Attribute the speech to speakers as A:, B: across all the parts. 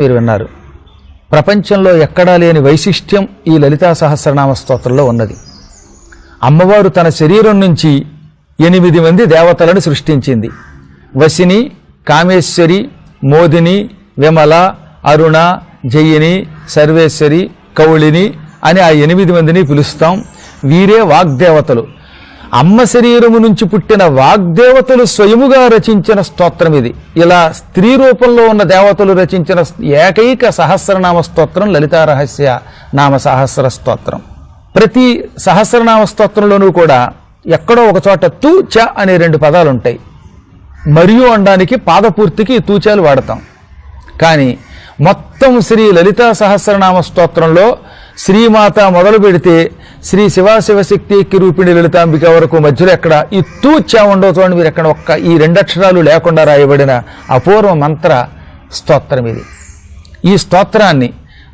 A: మీరు విన్నారు. ప్రపంచంలో ఎక్కడా లేని వైశిష్ట్యం ఈ లలితా సహస్రనామ స్తోత్రంలో ఉన్నది. అమ్మవారు తన శరీరం నుంచి ఎనిమిది మంది దేవతలను సృష్టించింది. వసిని కామేశ్వరి మోదిని విమల అరుణ జయిని సర్వేశ్వరి కౌళిని అని ఆ ఎనిమిది మందిని పిలుస్తాం. వీరే వాగ్దేవతలు. అమ్మ శరీరము నుంచి పుట్టిన వాగ్దేవతలు స్వయముగా రచించిన స్తోత్రం ఇది. ఇలా స్త్రీ రూపంలో ఉన్న దేవతలు రచించిన ఏకైక సహస్రనామ స్తోత్రం లలితా రహస్య నామ సహస్ర స్తోత్రం. ప్రతి సహస్రనామ స్తోత్రంలోనూ కూడా ఎక్కడో ఒక చోట తూ చ అనే రెండు పదాలు ఉంటాయి మరియు అనడానికి పాదపూర్తికి తూచాలు వాడతాం. కానీ మొత్తం శ్రీ లలితా సహస్రనామ స్తోత్రంలో శ్రీమాత మొదలు పెడితే శ్రీ శివశివశక్తి కిరూపిణి లలితాంబిక వరకు మధ్యలో ఎక్కడ ఈ తూచా ఉండవు చూడండి మీరు ఎక్కడ ఒక్క ఈ రెండక్షరాలు లేకుండా రాయబడిన అపూర్వ మంత్ర స్తోత్రం ఇది. ఈ స్తోత్రాన్ని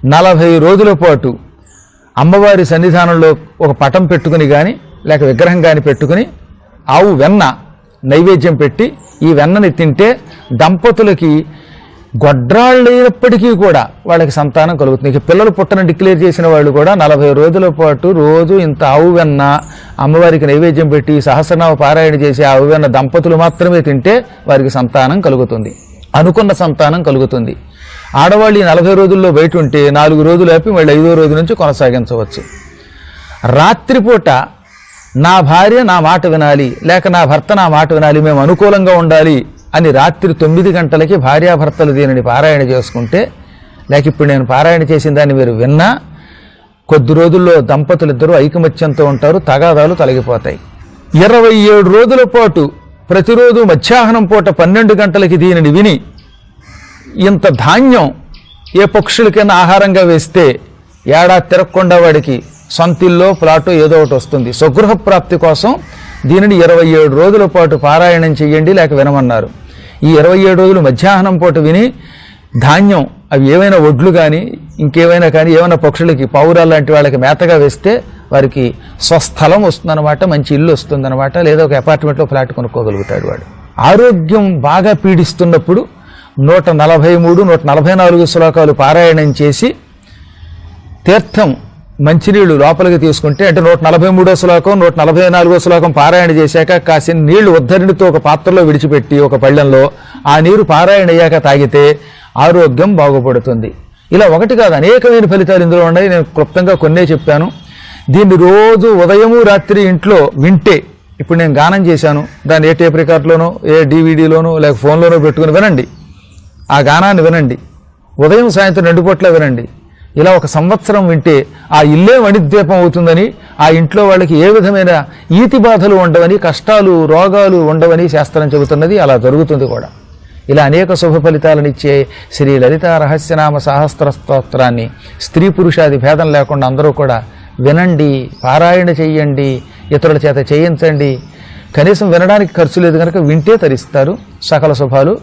A: నలభై రోజుల పాటు అమ్మవారి సన్నిధానంలో ఒక పటం పెట్టుకుని కానీ లేక విగ్రహం కానీ పెట్టుకుని ఆవు వెన్న నైవేద్యం పెట్టి ఈ వెన్నని తింటే దంపతులకి గొడ్రాళ్ళైనప్పటికీ కూడా వాళ్ళకి సంతానం కలుగుతుంది. ఇక పిల్లలు పుట్టని డిక్లేర్ చేసిన వాళ్ళు కూడా నలభై రోజుల పాటు రోజు ఇంత ఆవు వెన్న అమ్మవారికి నైవేద్యం పెట్టి సహస్రనామ పారాయణ చేసి ఆవు వెన్న దంపతులు మాత్రమే తింటే వారికి సంతానం కలుగుతుంది. అనుకున్న సంతానం కలుగుతుంది. ఆడవాళ్ళు ఈ నలభై రోజుల్లో బయట ఉంటే నాలుగు రోజులు ఆపి మళ్ళీ ఐదో రోజు నుంచి కొనసాగించవచ్చు. రాత్రిపూట నా భార్య నా మాట వినాలి లేక నా భర్త నా మాట వినాలి మేము అనుకూలంగా ఉండాలి అని రాత్రి తొమ్మిది గంటలకి భార్యాభర్తలు దీనిని పారాయణ చేసుకుంటే లేక ఇప్పుడు నేను పారాయణ చేసిన దాన్ని మీరు విన్నా కొద్ది రోజుల్లో దంపతులు ఇద్దరు ఐకమత్యంతో ఉంటారు తగాదాలు తొలగిపోతాయి. ఇరవై ఏడు రోజుల పాటు ప్రతిరోజు మధ్యాహ్నం పూట పన్నెండు గంటలకి దీనిని విని ఇంత ధాన్యం ఏ పక్షులకైనా ఆహారంగా వేస్తే ఏడాది తిరగకుండా వాడికి సొంతిల్లో ప్లాటు ఏదో ఒకటి వస్తుంది. స్వగృహ ప్రాప్తి కోసం దీనిని ఇరవై ఏడు రోజుల పాటు పారాయణం చేయండి లేక వినమన్నారు. ఈ ఇరవై ఏడు రోజులు మధ్యాహ్నం పూట విని ధాన్యం అవి ఏవైనా ఒడ్లు కానీ ఇంకేవైనా కానీ ఏమైనా పక్షులకి పావురాలు లాంటి వాళ్ళకి మేతగా వేస్తే వారికి స్వస్థలం వస్తుందన్నమాట మంచి ఇల్లు వస్తుందన్నమాట లేదా ఒక అపార్ట్మెంట్లో ఫ్లాట్ కొనుక్కోగలుగుతాడు వాడు. ఆరోగ్యం బాగా పీడిస్తున్నప్పుడు నూట నలభై మూడు నూట నలభై నాలుగు శ్లోకాలు పారాయణం చేసి తీర్థం మంచినీళ్ళు లోపలికి తీసుకుంటే అంటే నూట నలభై మూడో శ్లోకం నూట నలభై నాలుగో శ్లోకం పారాయణ చేశాక కాసిన నీళ్ళు ఉద్ధరణితో ఒక పాత్రలో విడిచిపెట్టి ఒక పళ్ళెంలో ఆ నీరు పారాయణ అయ్యాక తాగితే ఆరోగ్యం బాగుపడుతుంది. ఇలా ఒకటి కాదు అనేకమైన ఫలితాలు ఇందులో ఉన్నాయి. నేను క్లుప్తంగా కొన్నే చెప్పాను. దీన్ని రోజు ఉదయము రాత్రి ఇంట్లో వింటే ఇప్పుడు నేను గానం చేశాను. దాన్ని ఏ టేప్ రికార్డులోనో ఏ డీవీడీలోనో లేక ఫోన్లోనో పెట్టుకుని వినండి. ఆ గానాన్ని వినండి. ఉదయం సాయంత్రం రెండు పూట్ల వినండి. ఇలా ఒక సంవత్సరం వింటే ఆ ఇల్లే మణిద్వీపం అవుతుందని ఆ ఇంట్లో వాళ్ళకి ఏ విధమైన ఈతి బాధలు ఉండవని కష్టాలు రోగాలు ఉండవని శాస్త్రం చెబుతున్నది. అలా జరుగుతుంది కూడా. ఇలా అనేక శుభ ఫలితాలనిచ్చే శ్రీ లలిత రహస్యనామ సహస్ర స్తోత్రాన్ని స్త్రీ పురుషాది భేదం లేకుండా అందరూ కూడా వినండి పారాయణ చేయండి ఇతరుల చేత చేయించండి. కనీసం వినడానికి ఖర్చు లేదు కనుక వింటే తరిస్తారు. సకల శుభాలు